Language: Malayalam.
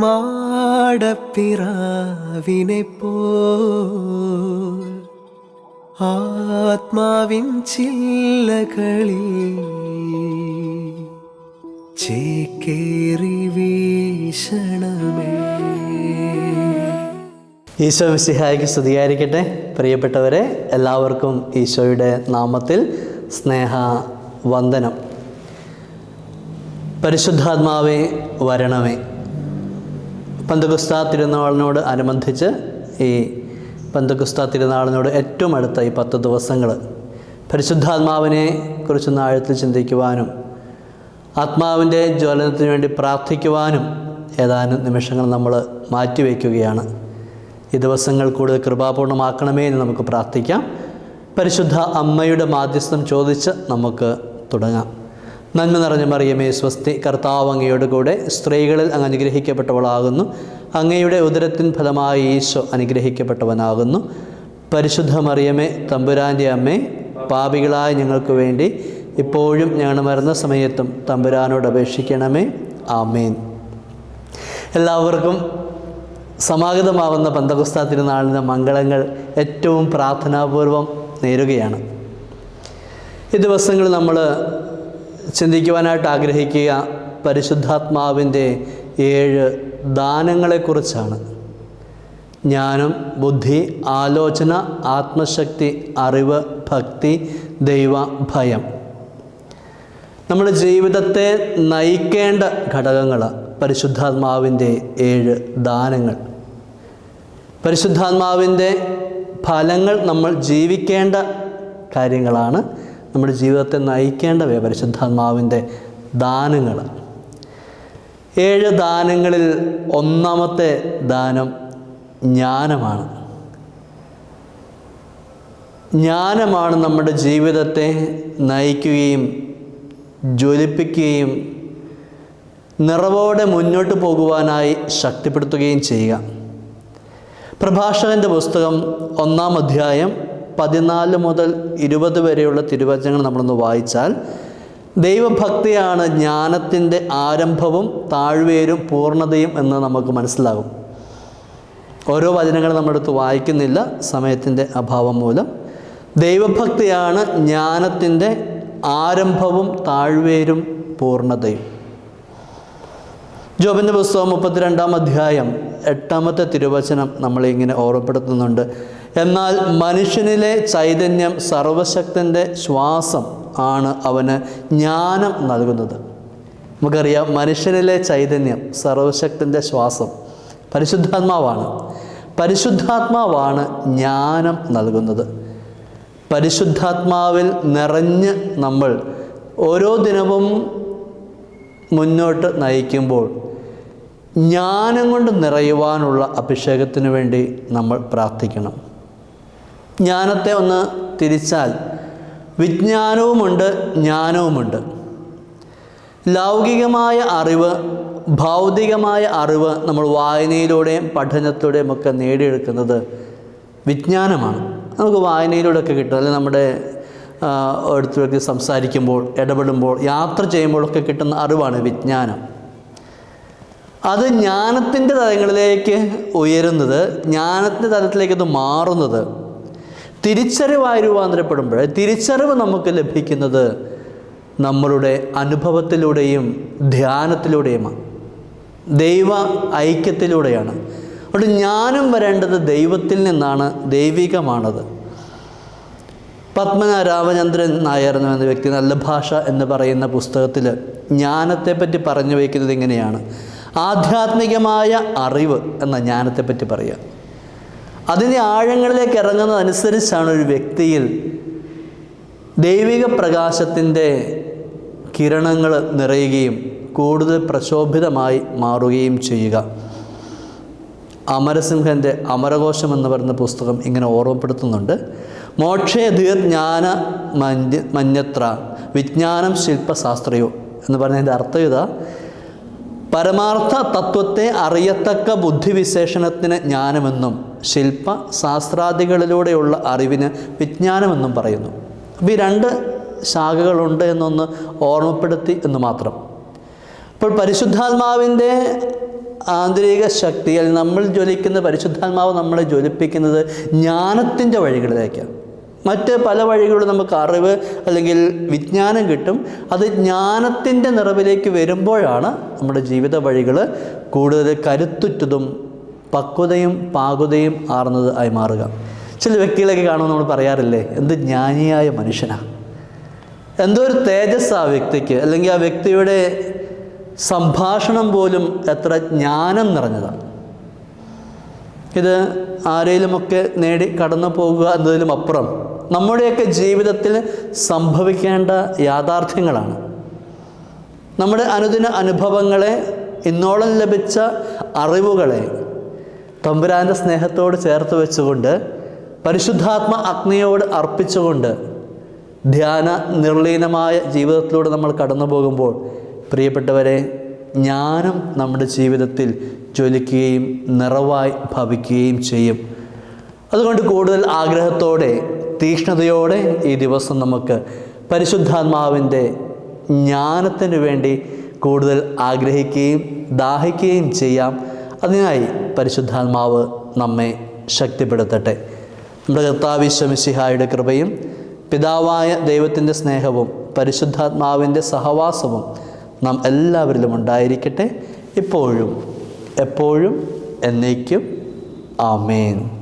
മാടപ്പിറാവിനെ പോൽ ആത്മാവിൻ ചില്ലകളിൽ ചേക്കേറി വീശണമേ. ഈശോ മിശിഹായ്ക്ക് സ്തുതിയായിരിക്കട്ടെ. പ്രിയപ്പെട്ടവരെ എല്ലാവർക്കും ഈശോയുടെ നാമത്തിൽ സ്നേഹ വന്ദനം പരിശുദ്ധാത്മാവേ വരണമേ. പന്തകുസ്ത തിരുനാളിനോട് അനുബന്ധിച്ച് ഈ പന്തകുസ്ത തിരുനാളിനോട് ഏറ്റവും അടുത്ത ഈ പത്ത് ദിവസങ്ങൾ പരിശുദ്ധാത്മാവിനെ കുറിച്ചൊന്ന് ആഴത്തിൽ ചിന്തിക്കുവാനും ആത്മാവിന്റെ ജ്വലനത്തിന് വേണ്ടി പ്രാർത്ഥിക്കുവാനും ഏതാനും നിമിഷങ്ങൾ നമ്മൾ മാറ്റിവെക്കുകയാണ്. ഈ ദിവസങ്ങൾ കൂടുതൽ കൃപാപൂർണമാക്കണമേ എന്ന് നമുക്ക് പ്രാർത്ഥിക്കാം. പരിശുദ്ധ അമ്മയുടെ മാധ്യസ്ഥം ചോദിച്ച് നമുക്ക് തുടങ്ങാം. നന്മ നിറഞ്ഞ മറിയമേ സ്വസ്തി കർത്താവ് അങ്ങയുടെ കൂടെ സ്ത്രീകളിൽ അങ്ങ് അനുഗ്രഹിക്കപ്പെട്ടവളാകുന്നു. അങ്ങയുടെ ഉദരത്തിൻ ഫലമായി ഈശോ അനുഗ്രഹിക്കപ്പെട്ടവനാകുന്നു. പരിശുദ്ധ മറിയമേ തമ്പുരാന്റെ അമ്മേ പാപികളായ ഞങ്ങൾക്ക് വേണ്ടി ഇപ്പോഴും ഞങ്ങൾ മരുന്ന സമയത്തും തമ്പുരാനോട് അപേക്ഷിക്കണമേ. ആമേൻ. എല്ലാവർക്കും സമാഗതമാവുന്ന പന്തകുസ്ത തിരുനാളിന്റെ മംഗളങ്ങൾ ഏറ്റവും പ്രാർത്ഥനാപൂർവം നേരുകയാണ്. ഈ ദിവസങ്ങൾ നമ്മൾ ചിന്തിക്കുവാനായിട്ട് ആഗ്രഹിക്കുക. പരിശുദ്ധാത്മാവിന്റെ ഏഴ് ദാനങ്ങളെക്കുറിച്ചാണ്. ജ്ഞാനം ബുദ്ധി ആലോചന ആത്മശക്തി അറിവ് ഭക്തി ദൈവ ഭയം. നമ്മുടെ ജീവിതത്തെ നയിക്കേണ്ട ഘടകങ്ങൾ പരിശുദ്ധാത്മാവിന്റെ ഏഴ് ദാനങ്ങൾ. പരിശുദ്ധാത്മാവിന്റെ ഫലങ്ങൾ നമ്മൾ ജീവിക്കേണ്ട കാര്യങ്ങളാണ് നമ്മുടെ ജീവിതത്തെ നയിക്കേണ്ടവയെ പരിശുദ്ധാത്മാവിന്റെ ദാനങ്ങൾ. ഏഴ് ദാനങ്ങളിൽ ഒന്നാമത്തെ ദാനം ജ്ഞാനമാണ്. ജ്ഞാനമാണ് നമ്മുടെ ജീവിതത്തെ നയിക്കുകയും ജ്വലിപ്പിക്കുകയും നിറവോടെ മുന്നോട്ട് പോകുവാനായി ശക്തിപ്പെടുത്തുകയും ചെയ്യുക. പ്രഭാഷകന്റെ പുസ്തകം ഒന്നാം അധ്യായം പതിനാല് മുതൽ ഇരുപത് വരെയുള്ള തിരുവചനങ്ങൾ നമ്മളൊന്ന് വായിച്ചാൽ ദൈവഭക്തിയാണ് ജ്ഞാനത്തിന്റെ ആരംഭവും താഴ്വേരും പൂർണതയും എന്ന് നമുക്ക് മനസ്സിലാകും. ഓരോ വചനങ്ങൾ നമ്മളെടുത്ത് വായിക്കുന്നില്ല സമയത്തിന്റെ അഭാവം മൂലം. ദൈവഭക്തിയാണ് ജ്ഞാനത്തിന്റെ ആരംഭവും താഴ്വേരും പൂർണതയും. ജോബിന്റെ പുസ്തകം മുപ്പത്തിരണ്ടാം അധ്യായം എട്ടാമത്തെ തിരുവചനം നമ്മളിങ്ങനെ ഓർമ്മപ്പെടുത്തുന്നുണ്ട്. എന്നാൽ മനുഷ്യനിലെ ചൈതന്യം സർവശക്തന്റെ ശ്വാസം ആണ് അവന് ജ്ഞാനം നൽകുന്നത്. നമുക്കറിയാം മനുഷ്യനിലെ ചൈതന്യം സർവശക്തന്റെ ശ്വാസം പരിശുദ്ധാത്മാവാണ്. പരിശുദ്ധാത്മാവാണ് ജ്ഞാനം നൽകുന്നത്. പരിശുദ്ധാത്മാവിൽ നിറഞ്ഞ് നമ്മൾ ഓരോ ദിനവും മുന്നോട്ട് നയിക്കുമ്പോൾ ജ്ഞാനം കൊണ്ട് നിറയുവാനുള്ള അഭിഷേകത്തിന് വേണ്ടി നമ്മൾ പ്രാർത്ഥിക്കണം. ജ്ഞാനത്തെ ഒന്ന് തിരിച്ചാൽ വിജ്ഞാനവുമുണ്ട് ജ്ഞാനവുമുണ്ട്. ലൗകികമായ അറിവ് ഭൗതികമായ അറിവ് നമ്മൾ വായനയിലൂടെയും പഠനത്തിലൂടെയും ഒക്കെ നേടിയെടുക്കുന്നത് വിജ്ഞാനമാണ്. നമുക്ക് വായനയിലൂടെയൊക്കെ കിട്ടും. അല്ലെങ്കിൽ നമ്മുടെ അടുത്തൊക്കെ സംസാരിക്കുമ്പോൾ ഇടപെടുമ്പോൾ യാത്ര ചെയ്യുമ്പോഴൊക്കെ കിട്ടുന്ന അറിവാണ് വിജ്ഞാനം. അത് ജ്ഞാനത്തിന്റെ തലങ്ങളിലേക്ക് ഉയരുന്നത് ജ്ഞാനത്തിന്റെ തലത്തിലേക്ക് അത് മാറുന്നത് തിരിച്ചറിവായി രൂപാന്തരപ്പെടുമ്പോൾ തിരിച്ചറിവ് നമുക്ക് ലഭിക്കുന്നത് നമ്മളുടെ അനുഭവത്തിലൂടെയും ധ്യാനത്തിലൂടെയുമാണ്. ദൈവ ഐക്യത്തിലൂടെയാണ്. അതുകൊണ്ട് ജ്ഞാനം വരേണ്ടത് ദൈവത്തിൽ നിന്നാണ് ദൈവികമാണത്. പത്മന രാമചന്ദ്രൻ നായർ എന്ന വ്യക്തി നല്ല ഭാഷ എന്ന് പറയുന്ന പുസ്തകത്തിൽ ജ്ഞാനത്തെപ്പറ്റി പറഞ്ഞു വയ്ക്കുന്നത് ഇങ്ങനെയാണ്. ആധ്യാത്മികമായ അറിവ് എന്ന ജ്ഞാനത്തെപ്പറ്റി പറയുക. അതിന്റെ ആഴങ്ങളിലേക്ക് ഇറങ്ങുന്നതനുസരിച്ചാണ് ഒരു വ്യക്തിയിൽ ദൈവിക പ്രകാശത്തിന്റെ കിരണങ്ങൾ നിറയുകയും കൂടുതൽ പ്രശോഭിതമായി മാറുകയും ചെയ്യുക. അമരസിംഹന്റെ അമരകോശം എന്ന് പറയുന്ന പുസ്തകം ഇങ്ങനെ ഓർമ്മപ്പെടുത്തുന്നുണ്ട്. മോക്ഷയ ദീർജ്ഞാന മഞ്ഞ മഞ്ഞത്ര വിജ്ഞാനം ശില്പശാസ്ത്രയോ എന്ന് പറഞ്ഞതിന്റെ അർത്ഥം ഇതാ. പരമാർത്ഥ തത്വത്തെ അറിയത്തക്ക ബുദ്ധിവിശേഷണത്തിന് ജ്ഞാനമെന്നും ശില്പ ശാസ്ത്രാദികളിലൂടെയുള്ള അറിവിന് വിജ്ഞാനമെന്നും പറയുന്നു. അപ്പോൾ ഈ രണ്ട് ശാഖകളുണ്ട് എന്നൊന്ന് ഓർമ്മപ്പെടുത്തി എന്ന് മാത്രം. അപ്പോൾ പരിശുദ്ധാത്മാവിന്റെ ആന്തരിക ശക്തിയിൽ നമ്മൾ ജ്വലിക്കുന്ന പരിശുദ്ധാത്മാവ് നമ്മളെ ജ്വലിപ്പിക്കുന്നത് ജ്ഞാനത്തിന്റെ വഴികളിലേക്കാണ്. മറ്റ് പല വഴികളിലും നമുക്ക് അറിവ് അല്ലെങ്കിൽ വിജ്ഞാനം കിട്ടും. അത് ജ്ഞാനത്തിന്റെ നിറവിലേക്ക് വരുമ്പോഴാണ് നമ്മുടെ ജീവിത വഴികൾ കൂടുതൽ കരുത്തുറ്റതും പക്വതയും പാകുതയും ആർന്നത് ആയി മാറുക. ചില വ്യക്തികളൊക്കെ കാണുമ്പോൾ നമ്മൾ പറയാറില്ലേ എന്ത് ജ്ഞാനിയായ മനുഷ്യനാണ് എന്തോ ഒരു തേജസ് ആ വ്യക്തിക്ക്. അല്ലെങ്കിൽ ആ വ്യക്തിയുടെ സംഭാഷണം പോലും എത്ര ജ്ഞാനം നിറഞ്ഞതാണ് ഇത് ആരെങ്കിലുമൊക്കെ നേടി കടന്നു പോകുക എന്നതിലും അപ്പുറം നമ്മുടെയൊക്കെ ജീവിതത്തിൽ സംഭവിക്കേണ്ട യാഥാർത്ഥ്യങ്ങളാണ്. നമ്മുടെ അനുദിന അനുഭവങ്ങളെ ഇന്നോളം ലഭിച്ച അറിവുകളെ തമ്പുരാന്റെ സ്നേഹത്തോട് ചേർത്ത് വെച്ചുകൊണ്ട് പരിശുദ്ധാത്മ അഗ്നിയോട് അർപ്പിച്ചുകൊണ്ട് ധ്യാന നിർലീനമായ ജീവിതത്തിലൂടെ നമ്മൾ കടന്നു പോകുമ്പോൾ പ്രിയപ്പെട്ടവരെ ജ്ഞാനം നമ്മുടെ ജീവിതത്തിൽ ജ്വലിക്കുകയും നിറവായി ഭവിക്കുകയും ചെയ്യും. അതുകൊണ്ട് കൂടുതൽ ആഗ്രഹത്തോടെ തീക്ഷ്ണതയോടെ ഈ ദിവസം നമുക്ക് പരിശുദ്ധാത്മാവിന്റെ ജ്ഞാനത്തിന് വേണ്ടി കൂടുതൽ ആഗ്രഹിക്കുകയും ദാഹിക്കുകയും ചെയ്യാം. അതിനായി പരിശുദ്ധാത്മാവ് നമ്മെ ശക്തിപ്പെടുത്തട്ടെ. നമ്മുടെ കർത്താവിശ്വമിശിഹായുടെ കൃപയും പിതാവായ ദൈവത്തിന്റെ സ്നേഹവും പരിശുദ്ധാത്മാവിന്റെ സഹവാസവും നാം എല്ലാവരിലും ഉണ്ടായിരിക്കട്ടെ. ഇപ്പോഴും എപ്പോഴും എന്നേക്കും. ആമേൻ.